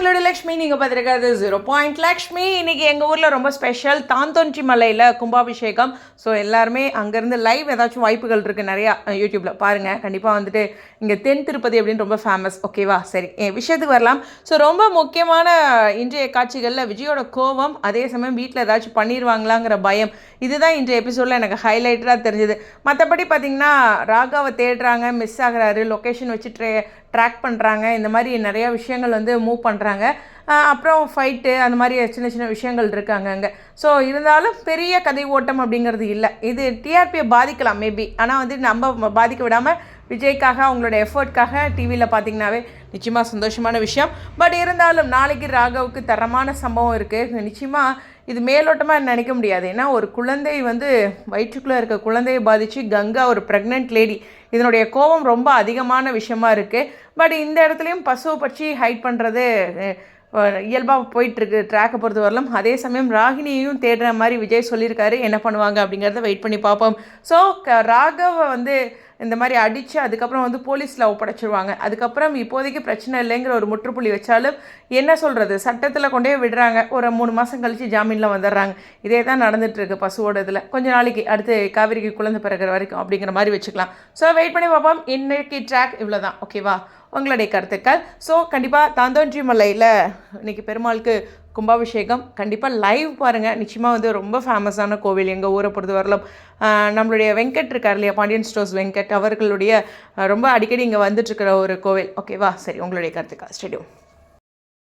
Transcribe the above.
எங்களோட லக்ஷ்மி நீங்கள் பார்த்துருக்காது zero point Lakshmi இன்னைக்கு எங்கள் ஊரில் ரொம்ப ஸ்பெஷல் தாந்தோன்றி மலையில் கும்பாபிஷேகம். ஸோ எல்லாருமே அங்கேருந்து லைவ் ஏதாச்சும் வாய்ப்புகள் இருக்குது நிறையா யூடியூப்பில் பாருங்கள் கண்டிப்பாக வந்துட்டு இங்கே தென் திருப்பதி அப்படின்னு ரொம்ப ஃபேமஸ் ஓகேவா சரி என் விஷயத்துக்கு வரலாம். ஸோ ரொம்ப முக்கியமான இன்றைய காட்சிகளில் விஜயோட கோவம் அதே சமயம் வீட்டில் ஏதாச்சும் பண்ணிடுவாங்களாங்கிற பயம். இதுதான் இன்றைய எபிசோடில் எனக்கு ஹைலைட்டராக தெரிஞ்சுது. மற்றபடி பார்த்தீங்கன்னா ராகாவை தேடுறாங்க மிஸ் ஆகிறாரு லொக்கேஷன் வச்சு ட்ரே ட்ராக் பண்ணுறாங்க இந்த மாதிரி நிறையா விஷயங்கள் வந்து மூவ் பண்ணுறாங்க அப்புறம் ஃபைட்டு அந்த மாதிரி சின்ன சின்ன விஷயங்கள் இருக்காங்க அங்கே. ஸோ இருந்தாலும் பெரிய கதை ஓட்டம் அப்படிங்கிறது இல்லை. இது டிஆர்பியை பாதிக்கலாம் மேபி ஆனால் வந்து நம்ம பாதிக்க விடாமல் விஜய்க்காக அவங்களோட எஃபர்ட்காக டிவியில் பார்த்தீங்கன்னாவே நிச்சயமாக சந்தோஷமான விஷயம். பட் இருந்தாலும் நாளைக்கு ராகவுக்கு தரமான சம்பவம் இருக்குது நிச்சயமாக இது மேலோட்டமாக நினைக்க முடியாது. ஏன்னா ஒரு குழந்தை வந்து வயிற்றுக்குள்ளே இருக்க குழந்தையை பாதித்து கங்கா ஒரு ப்ரெக்னென்ட் லேடி இதனுடைய கோபம் ரொம்ப அதிகமான விஷயமா இருக்குது பட் இந்த இடத்துலையும் பசுவை பற்றி ஹைட் பண்ணுறது இயல்பாக போயிட்டுருக்கு ட்ராக்கை பொறுத்த வரலாம். அதே சமயம் ராகினியையும் தேடுற மாதிரி விஜய் சொல்லியிருக்காரு. என்ன பண்ணுவாங்க அப்படிங்கிறத வெயிட் பண்ணி பார்ப்போம். ஸோ க ராகவை வந்து இந்த மாதிரி அடித்து அதுக்கப்புறம் வந்து போலீஸில் ஒப்படைச்சிருவாங்க. அதுக்கப்புறம் இப்போதைக்கு பிரச்சனை இல்லைங்கிற ஒரு முற்றுப்புள்ளி வச்சாலும் என்ன சொல்கிறது சட்டத்தில் கொண்டே விடுறாங்க. ஒரு மூணு மாதம் கழித்து ஜாமீனில் வந்துடுறாங்க. இதே தான் நடந்துகிட்ருக்கு பசுவோட இதில். கொஞ்ச நாளைக்கு அடுத்து காவிரிக்கு குழந்தை பிறகுற வரைக்கும் அப்படிங்கிற மாதிரி வச்சுக்கலாம். ஸோ வெயிட் பண்ணி பார்ப்போம். இன்னைக்கு ட்ராக் இவ்வளோ தான் ஓகேவா உங்களுடைய கருத்துக்கள். ஸோ கண்டிப்பாக தாந்தோன்றி மலையில் இன்றைக்கி பெருமாளுக்கு கும்பாபிஷேகம். கண்டிப்பாக லைவ் பாருங்கள் நிச்சயமாக வந்து ரொம்ப ஃபேமஸான கோவில். எங்கள் ஊரை பொறுத்த வரலாம் நம்மளுடைய வெங்கட் இருக்கார் இல்லையா? பாண்டியன் ஸ்டோர்ஸ் வெங்கட் அவர்களுடைய ரொம்ப அடிக்கடி இங்கே வந்துட்டுருக்கிற ஒரு கோவில். ஓகேவா சரி உங்களுடைய கருத்துக்கா ஸ்டேடியம்